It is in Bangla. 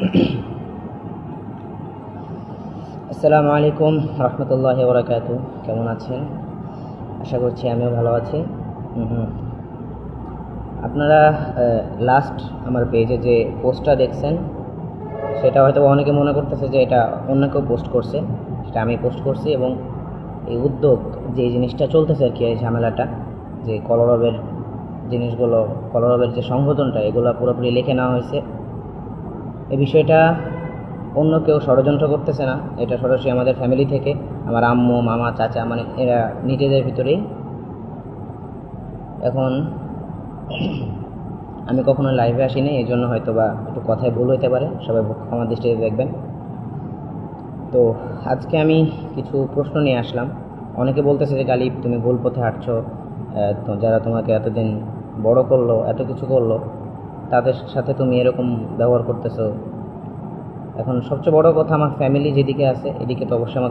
আসসালামু আলাইকুম রহমতুল্লাহ বরাকাত কেমন আছেন? আশা করছি আমিও ভালো আছি। আপনারা লাস্ট আমার পেজে যে পোস্টটা দেখছেন, সেটা হয়তো অনেকে মনে করতেছে যে এটা অন্য কেউ পোস্ট করছে। সেটা আমি পোস্ট করছি এবং এই উদ্যোগ, যে জিনিসটা চলতেছে আর কি, এই ঝামেলাটা, যে কলরবের জিনিসগুলো, কলরবের যে সংশোধনটা, এগুলো পুরোপুরি লিখে নেওয়া হয়েছে। এই বিষয়টা অন্য কেউ ষড়যন্ত্র করতেছে না। এটা সরাসরি আমাদের ফ্যামিলি থেকে, আমার আম্মু, মামা, চাচা মানে এরা নিজেদের ভিতরেই। এখন আমি কখনো লাইভে আসিনি, এই জন্য হয়তো বা একটু কথায় ভুল হইতে পারে। সবাই আমার দৃষ্টিতে দেখবেন। তো আজকে আমি কিছু প্রশ্ন নিয়ে আসলাম। অনেকে বলতেছে যে, গালিব, তুমি ভুল পথে হাঁটছো যারা তোমাকে এতদিন বড় করল, এত কিছু করল তাদের সাথে তুমি এরকম ব্যবহার করতেছো। এখন সবচেয়ে বড় কথা আমার ফ্যামিলি যেদিকে আছে, এদিকে তো অবশ্যই আমার